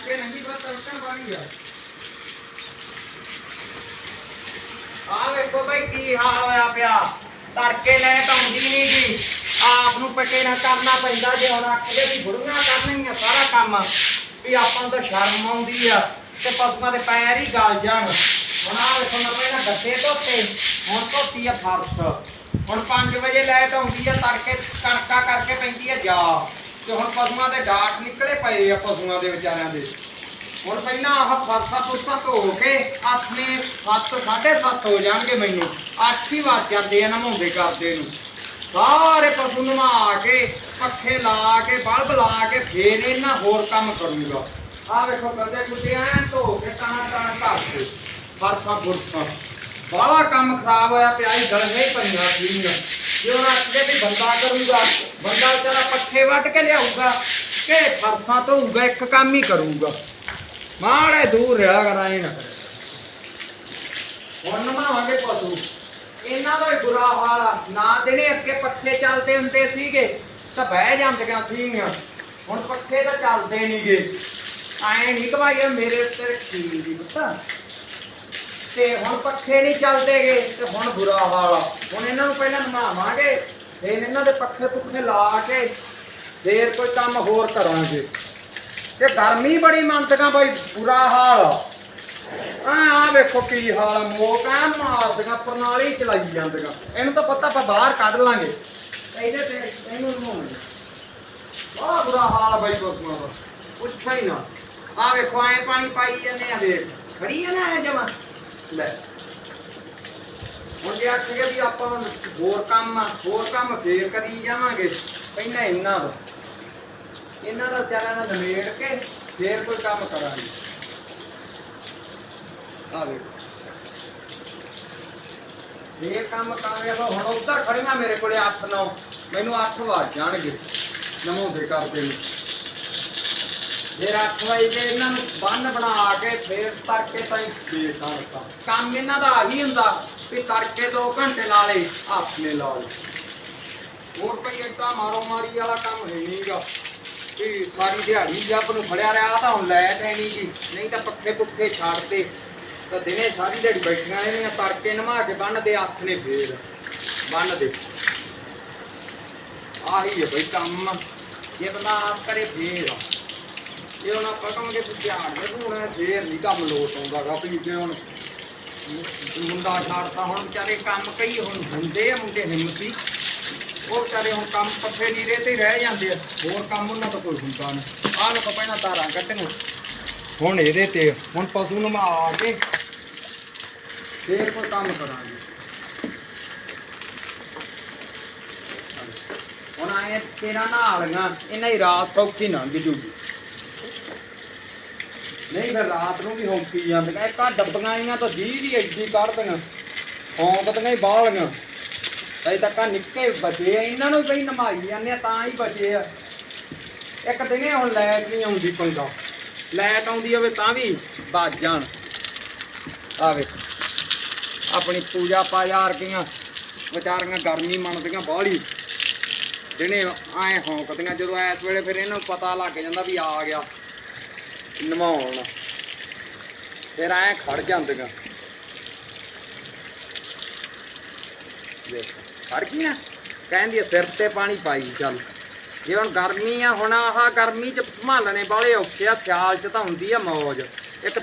ਤੜਕੇ ਨਹੀਂ, ਬਸ ਤੜਕਣ ਵਾਲੀ ਆ। ਆ ਵੇਖੋ ਬਈ, ਕੀ ਹਾਲ ਹੋਇਆ ਪਿਆ। ਤੜਕੇ ਲੈ ਤਾਂ ਆਉਂਦੀ ਨਹੀਂ ਜੀ। ਆਪ ਨੂੰ ਪੱਕੇ ਨਾ ਕਰਨਾ ਪੈਂਦਾ, ਜੇ ਹੁਣ ਅੱਗੇ ਵੀ ਬੁੜੀਆਂ ਕਰਨਗੀਆਂ ਸਾਰਾ ਕੰਮ, ਵੀ ਆਪਾਂ ਨੂੰ ਤਾਂ ਸ਼ਰਮ ਆਉਂਦੀ ਆ, ਤੇ ਪਸ਼ੂਆਂ ਦੇ ਪੈਰ ਹੀ ਗਲ ਜਾਣ। ਹੁਣ ਆ ਵੇਖੋ ਮੈਂ ਪਹਿਲਾਂ ਗੱਦੇ ਧੋਤੇ, ਹੁਣ ਧੋਤੀ ਆ ਫਰਸ਼। ਹੁਣ 5 ਵਜੇ ਲੈ ਲਾਈਟ ਆਉਂਦੀ ਆ, ਤੜਕੇ ਕਣਕਾਂ ਕਰਕੇ ਪੈਂਦੀ ਆ ਜਾ। ਤੇ ਹੁਣ ਪਸ਼ੂਆਂ ਦੇ ਡਾਟ ਨਿਕਲੇ ਪਏ ਆ ਪਸ਼ੂਆਂ ਦੇ ਵਿਚਾਰਿਆਂ ਦੇ। ਹੁਣ ਪਹਿਲਾਂ ਆਹ ਫਰਸਾ ਫੁਰਸਾ ਧੋ ਕੇ ਆਪਣੇ 7 7:30 ਹੋ ਜਾਣਗੇ ਮੈਨੂੰ। 8 ਹੀ ਵੱਜ ਜਾਂਦੇ ਆ ਨਹਾਉਂਦੇ ਕਰਦੇ ਨੂੰ। ਸਾਰੇ ਪਸ਼ੂ ਨਵਾ ਕੇ, ਪੱਖੇ ਲਾ ਕੇ, ਬਲਬ ਲਾ ਕੇ ਫੇਰ ਇਹਨਾਂ ਹੋਰ ਕੰਮ ਕਰੂੰਗਾ। ਆਹ ਵੇਖੋ ਕਰਦੇ ਕੁੱਤੇ ਐਂ ਧੋ ਕੇ ਤਾਂ ਤਾਂ ਕਰਦੇ ਤੇ ਫਰਸਾ ਫੁਰਸਾ ਬਾਹਲਾ ਕੰਮ ਖਰਾਬ ਹੋਇਆ ਪਿਆ ਹੀ ਗਲਨੇ ਪਈਆਂ ਸੀਗੀਆਂ। ਜੇ ਹੁਣ ਅੱਗੇ ਵੀ ਬੰਦਾ ਕਰੂਗਾ, ਬੰਦਾ ਵਿਚਾਰਾ ਪੱਖੇ ਵੱਟ ਕੇ ਲਿਆਊਗਾ ਕਿ ਫਰਸਾਂ ਧੋਊਗਾ ਇੱਕ ਕੰਮ ਹੀ ਕਰੂਗਾ। ਮਾੜੇ ਦੂਰ ਰਿਹਾ ਕਰਾਂ ਨਾ ਹੁਣ ਨਵਾਵਾਂਗੇ ਪਸ਼ੂ। ਇਹਨਾਂ ਦਾ ਬੁਰਾ ਹਾਲ ਆ। ਨਾ ਜਿਹੜੇ ਅੱਗੇ ਪੱਖੇ ਚੱਲਦੇ ਹੁੰਦੇ ਸੀਗੇ, ਤਾਂ ਬਹਿ ਜਾਂਦੀਆਂ ਸੀਗੀਆਂ। ਹੁਣ ਪੱਖੇ ਤਾਂ ਚੱਲਦੇ ਨਹੀਂਗੇ ਐਂ ਨਹੀਂ ਕਵਾਈਏ ਮੇਰੇ ਉੱਤੇ ਰੱਖੀ ਦੀ ਪਤਾ। ਤੇ ਹੁਣ ਪੱਖੇ ਨਹੀਂ ਚੱਲਦੇਗੇ ਤੇ ਹੁਣ ਬੁਰਾ ਹਾਲ ਆ। ਹੁਣ ਇਹਨਾਂ ਨੂੰ ਪਹਿਲਾਂ ਨਵਾਵਾਂਗੇ ਫਿਰ ਇਹਨਾਂ ਦੇ ਪੱਖੇ ਪੁੱਖੇ ਲਾ ਕੇ ਫੇਰ ਕੋਈ ਕੰਮ ਹੋਰ ਕਰਾਂਗੇ। ਤੇ ਗਰਮੀ ਬੜੀ ਮੰਨਦਗਾ ਬਈ, ਬੁਰਾ ਹਾਲ ਆ। ਆ ਆ ਵੇਖੋ ਕੀ ਹਾਲ ਆ, ਮੋਕ ਆ ਪ੍ਰਣਾਲੀ ਚਲਾਈ ਜਾਂਦਗਾ ਇਹਨੂੰ ਤਾਂ ਪਤਾ ਆਪਾਂ ਬਾਹਰ ਕੱਢ ਲਾਂਗੇ। ਇਹਦੇ ਤੇ ਇਹਨੂੰ ਨਵਾਉਣੇ ਬੜਾ ਬੁਰਾ ਹਾਲ ਆ ਬਾਈ ਕੋਸਮਾ ਦਾ। ਪੁੱਛਾ ਹੀ ਨਾ। ਆ ਵੇਖੋ, ਐ ਪਾਣੀ ਪਾਈ ਜਾਂਦੇ ਆ ਵੇਖ। ਖੜੀ ਆ ਨਾ ਐ ਜਮਾ। ਲੈ। ਹੁਣ ਜੇ ਆਖੀਏ ਵੀ ਆਪਾਂ ਹੋਰ ਕੰਮ ਹੋਰ ਕੰਮ ਫੇਰ ਕਰੀ ਜਾਵਾਂਗੇ। ਪਹਿਲਾਂ ਇਹਨਾਂ ਦਾ ਇਹਨਾਂ ਦਾ ਸਿਆਰਾਂ ਨਾਲ ਨਿਬੇੜ ਕੇ ਫੇਰ ਕੋਈ ਕੰਮ ਕਰਾਂਗੇ। ਆ ਵੇਖੋ। ਇਹ ਕੰਮ ਕਰਾਂਗੇ ਤਾਂ ਹੁਣ ਉੱਧਰ ਖੜੀਆਂ ਮੇਰੇ ਕੋਲੇ 8 9 ਮੈਨੂੰ 8 ਵੱਜ ਜਾਣਗੇ। ਨਮੋਦੇ ਕਰਦੇ ਨੂੰ ਫਿਰ 8 ਵਜੇ ਇਹਨਾਂ ਨੂੰ ਬੰਨ ਬਣਾ ਕੇ ਫੇਰ ਤੜਕੇ ਤਾਈਂ ਦੇ ਸਕਦਾ ਕੰਮ ਇਹਨਾਂ ਦਾ ਆਹੀ ਹੁੰਦਾ ਵੀ ਤੜਕੇ 2 ਘੰਟੇ ਲਾ ਲੇ ਹੱਥ ਲਾ ਲੇ ਹੋਰ ਕੋਈ ਏਡਾ ਮਾਰੋ ਮਾਰੀ ਵਾਲਾ ਕੰਮ ਹੈ ਨਹੀਂਗਾ। ਵੀ ਸਾਰੀ ਦਿਹਾੜੀ ਜੱਬ ਨੂੰ ਫੜਿਆ ਰਿਹਾ ਤਾਂ ਹੁਣ ਲੈਟ ਹੈ ਨਹੀਂ ਜੀ ਨਹੀਂ ਤਾਂ ਪੱਖੇ ਪੁੱਖੇ ਛੱਡਦੇ ਤਾਂ ਦਿਨੇ ਸਾਰੀ ਦਿਹਾੜੀ ਬੈਠੀਆਂ ਰਹਿੰਦੀਆਂ, ਤੜਕੇ ਨਮਾ ਕੇ ਬੰਨ ਦੇ ਹੱਥ ਨੇ ਫੇਰ ਬੰਨ ਦੇ ਆਹੀ ਹੈ ਬਈ ਕੰਮ। ਜੇ ਬੰਦਾ ਆਪ ਕਰੇ ਫੇਰ ਆ। ਜੇ ਹੁਣ ਆਪਾਂ ਕਹਾਂਗੇ ਕਿ ਧਿਆਨ ਦੇ ਹੁਣ ਫੇਰ ਨਹੀਂ ਕੰਮ ਲੋਟ ਆਉਂਦਾ ਵੀ ਜੇ ਹੁਣ ਮੁੰਡਾ ਛਾੜਤਾ ਹੁਣ ਵਿਚਾਰੇ ਕੰਮ ਕਈ ਹੁਣ ਹੁੰਦੇ ਆ, ਮੁੰਡੇ ਹਿੰਮਤੀ ਉਹ ਵਿਚਾਰੇ ਹੁਣ ਕੰਮ ਪੱਠੇ ਨੀਰੇ ਤੇ ਰਹਿ ਜਾਂਦੇ ਆ, ਹੋਰ ਕੰਮ ਉਹਨਾਂ ਤੋਂ ਕੋਈ ਹੁੰਦਾ ਨਹੀਂ। ਆਹ ਲੋਕ ਪਹਿਲਾਂ ਤਾਰਾਂ ਕੱਢਣ ਹੁਣ ਇਹਦੇ ਤੇ, ਹੁਣ ਪਸ਼ੂ ਨੂੰ ਆ ਕੇ ਫੇਰ ਕੋਈ ਕੰਮ ਕਰਾਂਗੇ। ਹੁਣ ਆਏ ਤੇਰਾ ਨਾਲ ਲੀਆਂ ਇਹਨਾਂ ਹੀ ਰਾਤ ਸੌਖੀ ਨਾ ਜੂਗੀ। ਨਹੀਂ ਫਿਰ ਰਾਤ ਨੂੰ ਵੀ ਹੌਂਕੀ ਜਾਂਦੀਆਂ। ਇੱਕ ਆ ਡੱਬੀਆਂ ਆਈਆਂ ਤਾਂ ਜੀ ਵੀ ਐਡੀ ਕੱਢਦੀਆਂ ਹੌਂਕਦੀਆਂ ਹੀ ਬਾਹਲੀਆਂ। ਅਜੇ ਤੱਕ ਆਹ ਨਿੱਕੇ ਬਚੇ ਆ, ਇਹਨਾਂ ਨੂੰ ਵੀ ਨਮਾਈ ਜਾਂਦੇ ਆ, ਤਾਂ ਹੀ ਬਚੇ ਆ। ਇੱਕ ਦਿਨੇ ਹੁਣ ਲੈਟ ਨਹੀਂ ਆਉਂਦੀ ਪੰਗਾ ਲੈਟ ਆਉਂਦੀ ਹੋਵੇ ਤਾਂ ਵੀ ਵੱਜ ਜਾਣ। ਆ ਵੇਖ, ਆਪਣੀ ਪੂਜਾ ਪਾਜਾ ਰਕੀਆਂ ਵਿਚਾਰੀਆਂ ਗਰਮੀ ਮੰਨਦੀਆਂ ਬਾਹਲੀ। ਦਿਨੇ ਐ ਹੌਂਕਦੀਆਂ, ਜਦੋਂ ਇਸ ਵੇਲੇ ਫਿਰ ਇਹਨਾਂ ਨੂੰ ਪਤਾ ਲੱਗ ਜਾਂਦਾ ਵੀ ਆ ਗਿਆ। ਨਮਾਉਣ। ਫਿਰ ਐ ਖੜ ਜਾਂਦੀਆਂ ਦੇਖ ਖੜ ਗਈ ਨਾ ਕਹਿੰਦੀ ਆ, ਸਿਰ ਤੇ ਪਾਣੀ ਪਾਈ ਚੱਲ। ਜੇ ਹੁਣ ਗਰਮੀ ਆ ਹੁਣ ਆਹ ਗਰਮੀ ਚ ਸੰਭਾਲਣੇ ਵਾਲੇ ਔਖੇ ਆ ਸਿਆਲ ਚ ਤਾਂ ਹੁੰਦੀ ਆ ਮੌਜ।